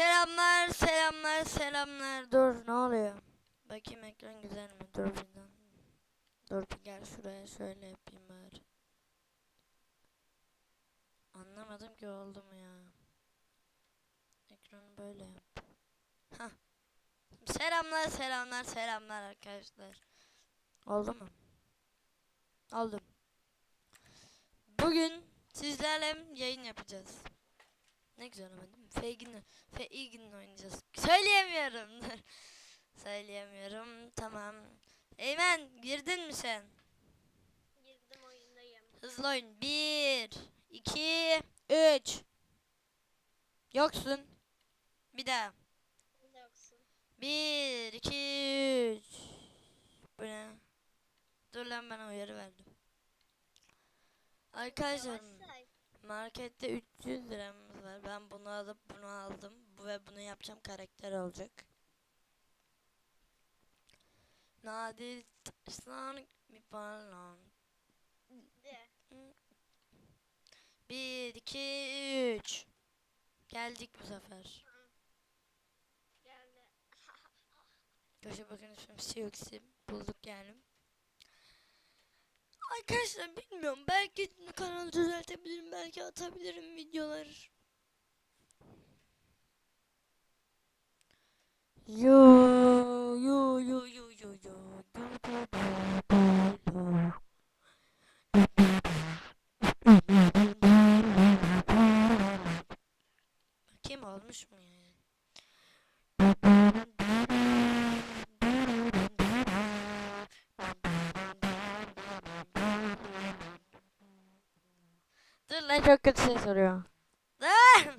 Selamlar, selamlar, selamlar. Dur, ne oluyor? Bakayım ekran güzel mi? Dur bir daha. Dur bir gel şuraya şöyle yapayım bari. Anlamadım ki oldu mu ya. Ekranı böyle yap. Hah. Selamlar, selamlar, selamlar arkadaşlar. Oldu mu? Oldu. Bugün sizlerle yayın yapacağız. Ne güzel ama Feygin'le, Feygin'le oynayacağız. Söyleyemiyorum. Söyleyemiyorum. Tamam. Eymen girdin mi sen? Girdim oyundayım. Hızlı oyun. Bir, iki, üç. Yoksun. Bir daha. Yoksun. Bir, iki, üç. Bu ne? Dur lan bana uyarı verdim. Arkadaşlar. Markette 300 liramız var. Ben bunu alıp bunu aldım. Bu ve bunu yapacağım karakter olacak. Nadir Sonic bir. De. Bir, iki, üç. Geldik bu sefer. Geldi. Köşe bakın ismim Siyoxi. Bulduk yani. Arkadaşlar bilmiyorum. Belki kanalı düzeltebilirim. Belki atabilirim videolar. Yo yo yo yo yo yo. Bakayım olmuş mu yani? Çok kötü şey soruyor.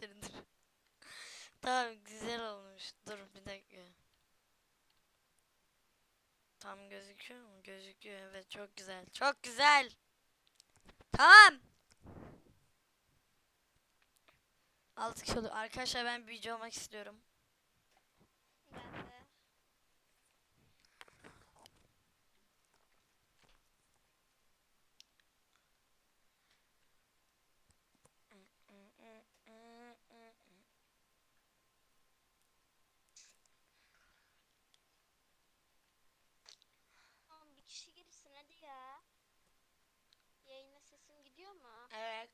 Şunu dur. Tamam güzel olmuş. Dur bir dakika. Tam gözüküyor mu? Gözüküyor evet çok güzel. Çok güzel. Tamam. Altı kişi oldu. Arkadaşlar ben büyücü olmak istiyorum. Ben de. Tamam bir kişi girsin hadi ya. Yayına sesim gidiyor mu? Evet.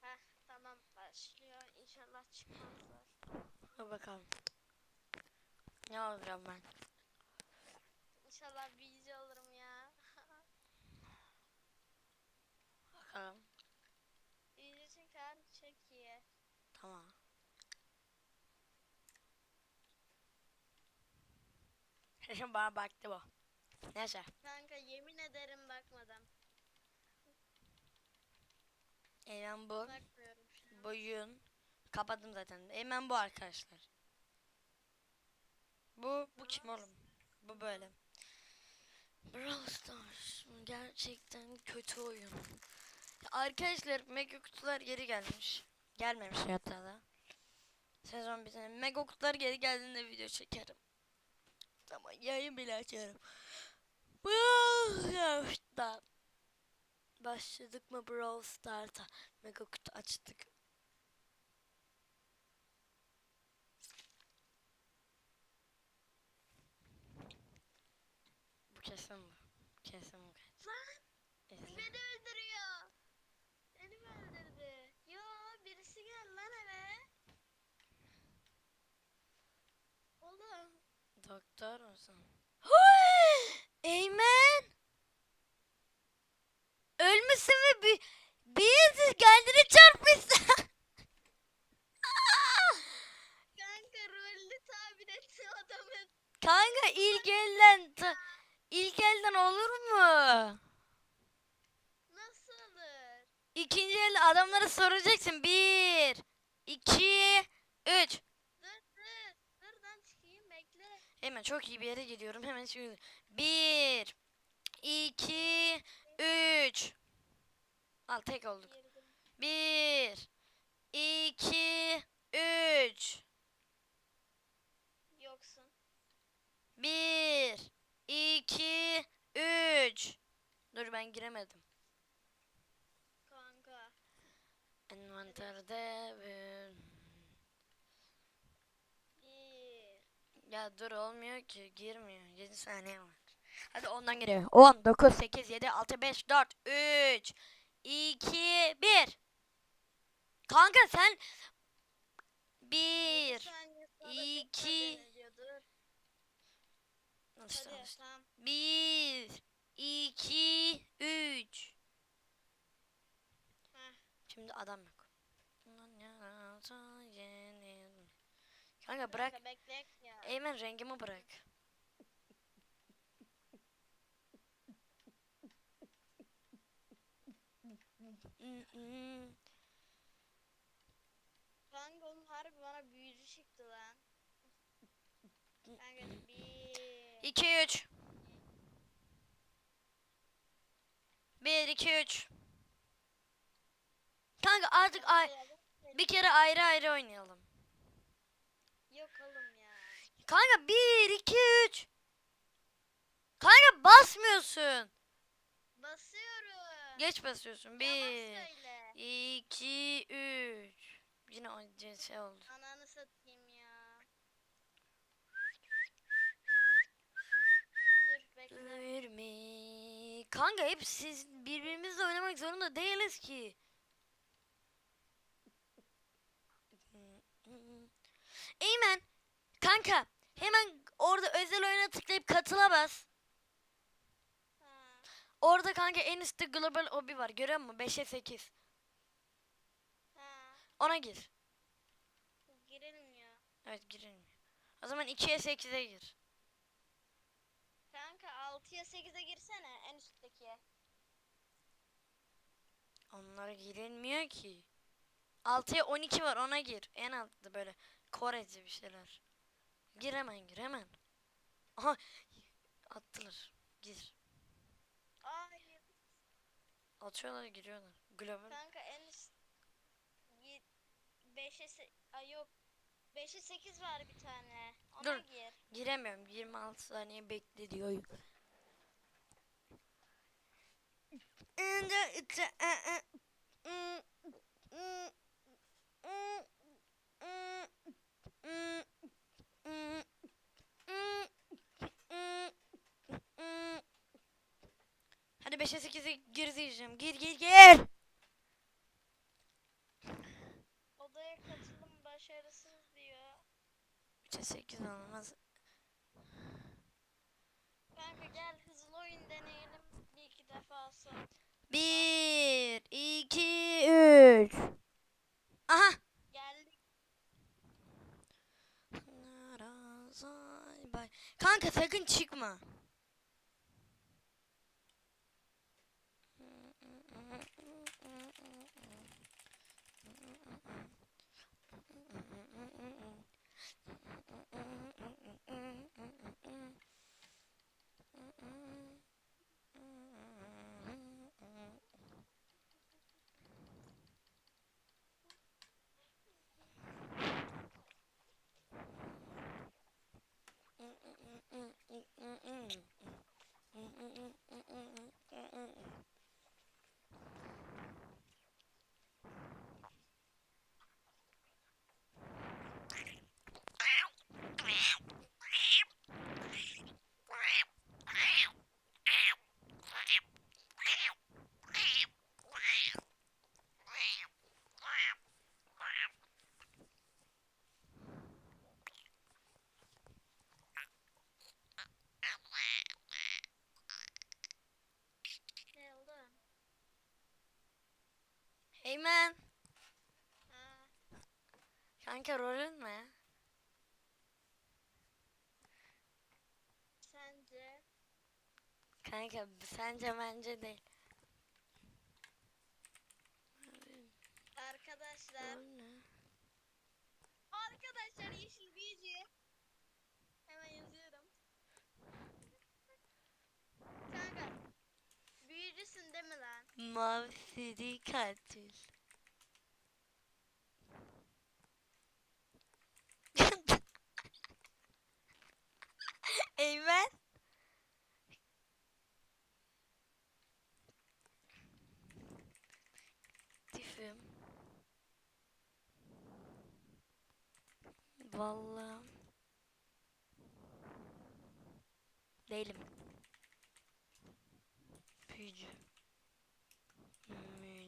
Heh tamam başlıyor. İnşallah çıkmazlar. Dur bakalım. Ne olacağım ben? İnşallah bilgi olurum ya. Bakalım. Bilgi çıkar çok iyi. Tamam. Şimdi bana baktı bu. Neyse. Kanka yemin ederim bakmadım. Eymen bu. Bakmıyorum şu an. Boyun. Kapattım zaten. Eymen bu arkadaşlar. Bu, bu kim oğlum? Bu böyle. Brawl Stars gerçekten kötü oyun. Arkadaşlar mega kutular geri gelmiş. Gelmemiş hatta da. Sezon bir tane mega kutular geri geldiğinde video çekerim. Ama yayın bile açarım. Brawl. Başladık mı Brawl Stars'a? Mega kutu açtık. Bu kesin bu. Kesin bu. İzle. Beni öldürüyor. Beni mi öldürdü? Yo birisi gel lan eve. Oğlum. Doktor musun? Eymen! Ölmüşsün ve bir bir kendini çarpmışsın. Kanka rolünü tabir etti adamın. Kanka ilk elden ilk elden olur mu? Nasıl olur? İkinci elde adamlara soracaksın. Bir, iki, üç. Hemen çok iyi bir yere geliyorum. Hemen şimdi. Bir. iki, Üç. Al tek olduk. Bir. iki, Üç. Yoksun. Bir. iki, Üç. Dur ben giremedim. Kanka. Envanterde bir... Ya dur olmuyor ki girmiyor. 7 saniye var. Hadi ondan giriyor. 10, 9, 8, 7, 6, 5, 4, 3, 2, 1. Kanka sen... 1. saniye sonra iki- tekrar deneyeceğiz, Dur. Alıştı Hadi alıştı. tamam. 1, 2, 3. Heh. Şimdi adam yok. Kanka bırak. Ya. Eymen rengimi bırak. Kanka oğlum harbi bana büyücü çıktı lan. Kanka bir. 2 3 1 2 3 Kanka artık ay bir kere ayrı ayrı oynayalım. Kanka 1 2 3 Kanka basmıyorsun. Basıyorum. Geç basıyorsun. Yalan 1 söyle. 2 3 Yine o şey oldu. Ananı satayım ya. Dur bekle. Ölme. Kanka hep siz birbirimizle oynamak zorunda değiliz ki. Eymen. Kanka hemen orada özel oyuna tıklayıp katıla bas. Ha. Orada kanka en üstte global obi var görüyor musun? 5'e 8. Ha. Ona gir. Girilmiyor. Evet girilmiyor. O zaman 2'ye 8'e gir. Kanka 6'ya 8'e girsene en üstteki. Onlara girilmiyor ki. 6'ya 12 var ona gir. En altta böyle Korece bir şeyler. Gir hemen gir hemen. Aha attılar. Gir. Ay Atıyorlar giriyorlar. Global. kanka en üst 5'e ay yok 5'e 8 var bir tane. Ona Dur. gir. Giremiyorum. 26 saniye bekle diyor. Hadi 5'e 8'e gir diyeceğim. Gir gir gir. Odaya katılım başarısız diyor. 3'e 8 olmaz. Kanka gel hızlı oyun deneyelim bir iki defa sonra. 1 2 3 Aha. Geldik. Bay. Kanka sakın çıkma. Eymen. Kanka rolün ne? Sence? Kanka sence bence değil. Arkadaşlar Mavi seri katil. Eymen. Tifim. Vallahi değilim.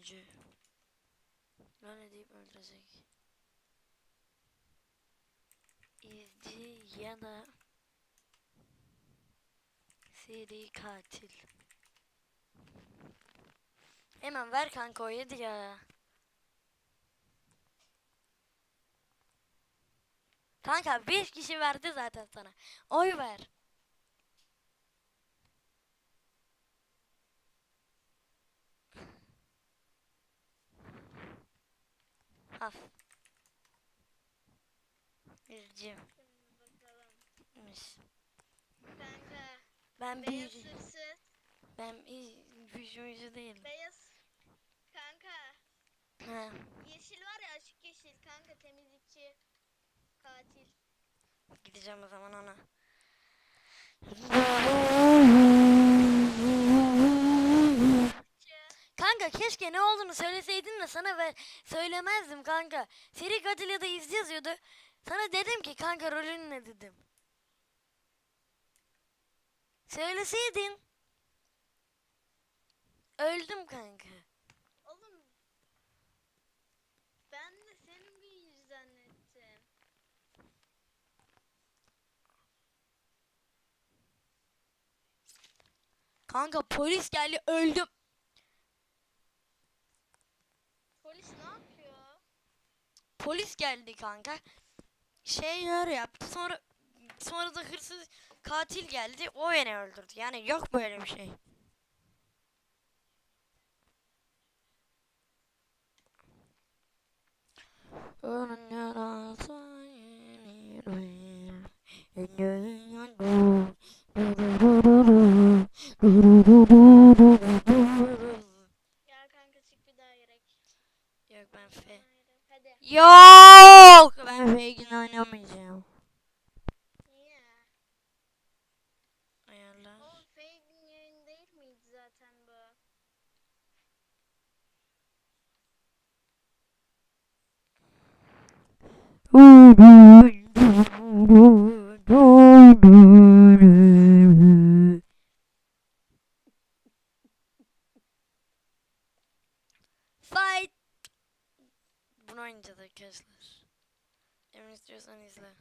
Büyücü. Böyle deyip öldürecek. İzci ya da seri katil. Hemen ver kanka o yedi ya. Kanka 5 kişi verdi zaten sana. Oy ver. Al. Bircim. Miş. Kanka. Ben Beyaz büyücü. hırsız. Ben büyücü değilim. Beyaz. Kanka. Ha. Yeşil var ya açık yeşil. Kanka temizlikçi. Katil. Gideceğim o zaman ona. Kanka keşke ne olduğunu söyleseydin de sana ver söylemezdim kanka. Seri katil ya da izci yazıyordu. Sana dedim ki kanka rolün ne dedim. Söyleseydin. Öldüm kanka. Oğlum. Ben de senin büyücü zannettim. Kanka polis geldi öldüm. Polis ne yapıyor? Polis geldi kanka. Şeyler yaptı sonra sonra da hırsız katil geldi o beni öldürdü. Yani yok böyle bir şey. Gel kanka çık bir daha gerek. Yok ben fe. Hadi. Yok ben Fagin oynamayacağım. Niye? Ayarlar. Oğlum Fade'in yayın değil miydi zaten bu? Fight. Bunu oynayacağız arkadaşlar. Emin istiyorsan izle.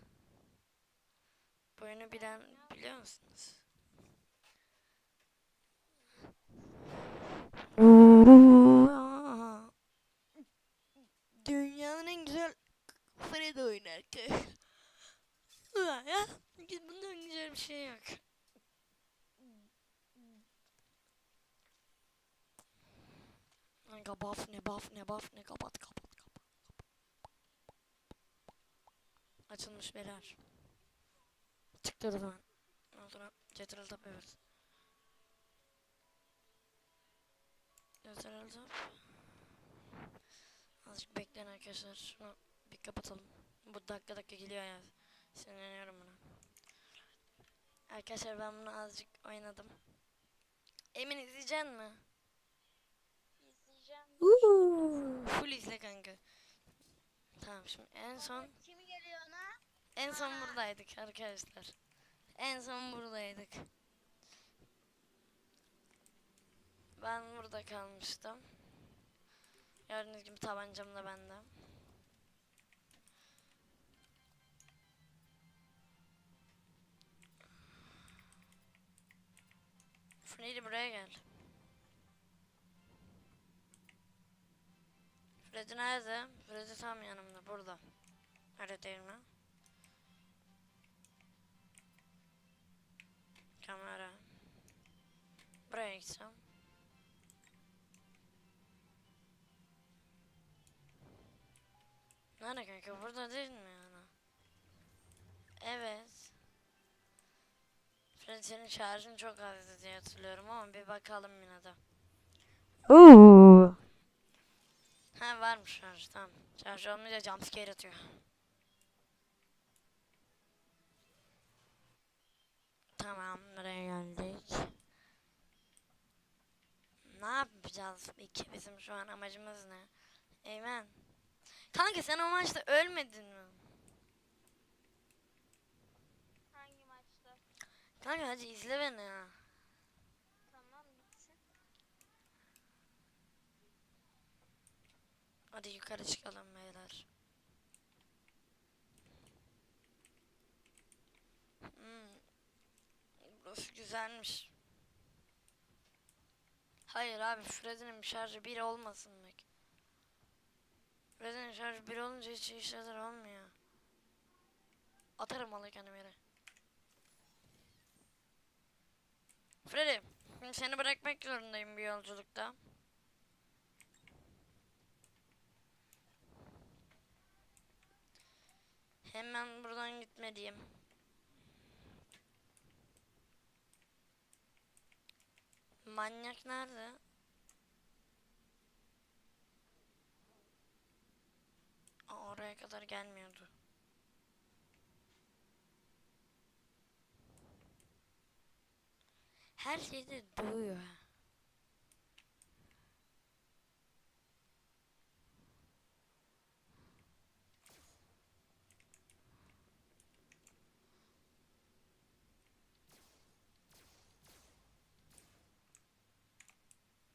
Bu oyunu bilen biliyor musunuz? Dünyanın en güzel oyunu arkadaşlar. Ulan ya. Bundan güzel bir şey yok. Kanka buff ne buff ne buff ne kapat kapat kapat. Açılmış beyler. Çıktı o Cetril top evet. Cetril top. Azıcık bekleyin arkadaşlar. Şunu bir kapatalım. Bu dakika dakika geliyor ya. Sinirleniyorum buna. Arkadaşlar ben bunu azıcık oynadım. Emin izleyecek mi? İzleyeceğim. Uuu. Full izle kanka. Tamam şimdi en son Kimi geliyor ona? en son buradaydık arkadaşlar. En son buradaydık. Ben burada kalmıştım. Gördüğünüz gibi tabancam da bende. Freddy buraya gel. Freddy nerede? Freddy tam yanımda burada. Öyle değil Kamera. Buraya gideceğim. Nerede kanka? Burada değil mi yani? Evet. Freddy senin şarjın çok azdı diye hatırlıyorum ama bir bakalım yine de. Ooh. Ha varmış şarj tamam. Şarj olmayınca jumpscare atıyor. Tamam buraya geldik. Ne yapacağız peki? Bizim şu an amacımız ne? Eymen. Kanka sen o maçta ölmedin mi? Hangi maçta? Kanka hadi izle beni ya. Tamam gitsin. Hadi yukarı çıkalım beyler. Burası güzelmiş. Hayır abi Freddy'nin şarjı 1 olmasın bak. Freddy'nin şarjı 1 olunca hiç iyi şeyler olmuyor. Atarım alırken yere. Freddy, seni bırakmak zorundayım bir yolculukta. Hemen buradan gitmeliyim. Manyak nerede? Aa, oraya kadar gelmiyordu. Her şeyde duyuyor. ha.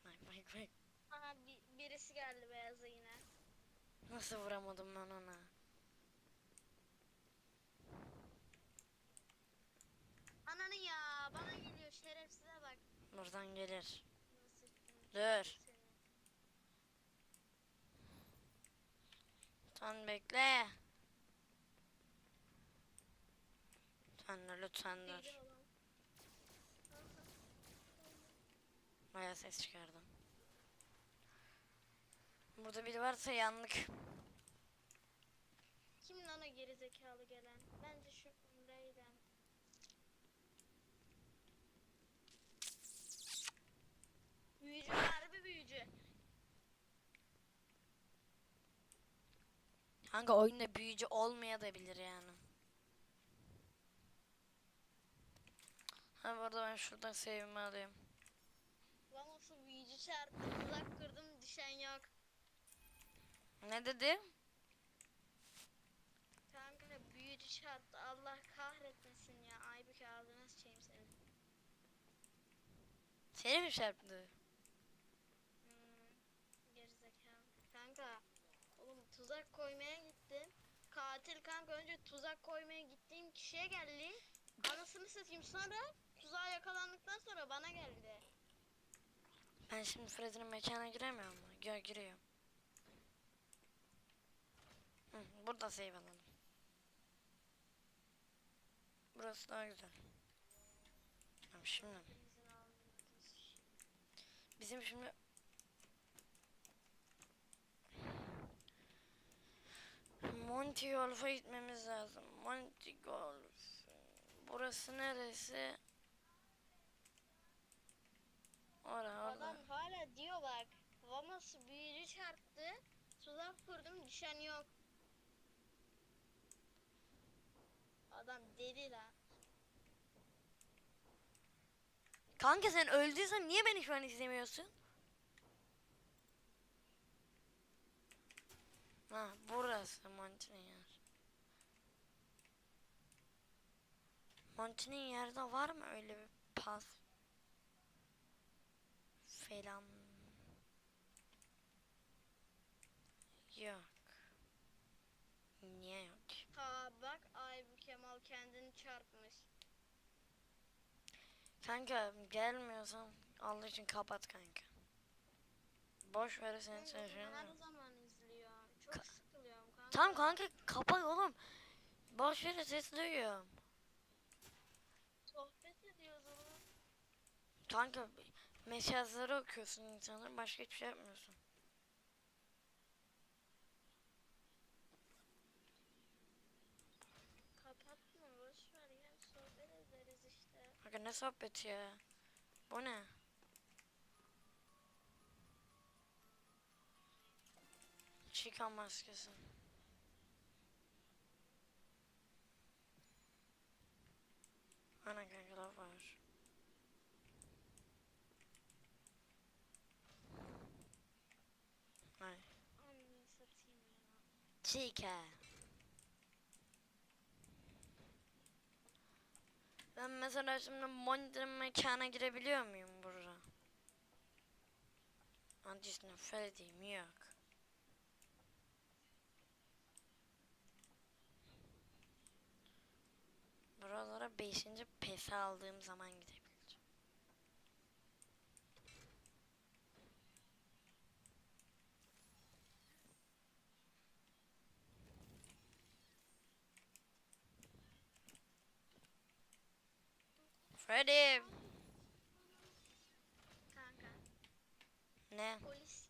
Bak bak bak. Aha bir, birisi geldi beyaza yine. Nasıl vuramadım ben ona? Ananı ya bana geliyor şerefsize bak. Buradan gelir. Dur. Lütfen bekle. Lütfen dur, lütfen dur. Baya ses çıkardım. Burada biri varsa yanlık. Kim lan o gerizekalı gelen? Bence şu Reyden. Büyücü harbi büyücü. Hangi oyunda büyücü olmayabilir yani. Ha bu arada ben şuradan save'imi alayım. Vamos'u büyücü çarptı. Tuzak kırdım düşen yok. Ne dedi? Kanka büyücü çarptı. Allah kahretmesin ya. Aybük ağzına sıçayım seni. Seni mi çarptı? Hmm, gerizekalı. Kanka oğlum tuzak koymaya gittim. Katil kanka önce tuzak koymaya gittiğim kişiye geldi. Anasını satayım sonra tuzağa yakalandıktan sonra bana geldi. Ben şimdi Freddy'nin mekana giremiyor mu? Gör giriyorum. Burada save alalım. Burası daha güzel. Tamam şimdi. Bizim şimdi Monty Golf'a gitmemiz lazım. Monty Golf. Burası neresi? Ora orada. Adam hala diyor bak. Vamos büyücü çarptı. Tuzak kurdum düşen yok. Adam deli lan. Kanka sen öldüysen niye beni şu an izlemiyorsun? Ha burası Monty'nin yer. Monty'nin yerde var mı öyle bir pas? Falan. Yok. Niye yok? Ha bak Aybü Kemal kendini çarpmış. Kanka gelmiyorsan Allah için kapat kanka. Boş ver seni çalışıyorum. her zaman izliyor. Çok Ka- sıkılıyorum kanka. Tamam kanka kapat oğlum. Boş ver ses duyuyorum. Sohbet ediyoruz oğlum. Kanka mesajları okuyorsun insanlar başka hiçbir şey yapmıyorsun. Kapatma boş ver gel sohbet ederiz işte. Kanka ne sohbeti ya? Bu ne? Chica maskesi. Ana kanka laf var. Ay. Anne satayım ya. Chica. Ben mesela şimdi monitörün mekana girebiliyor muyum burada? Antisini Freddy'm yok. Buralara 5. PES'i aldığım zaman gidebileceğim. Freddy! Kanka Ne? polis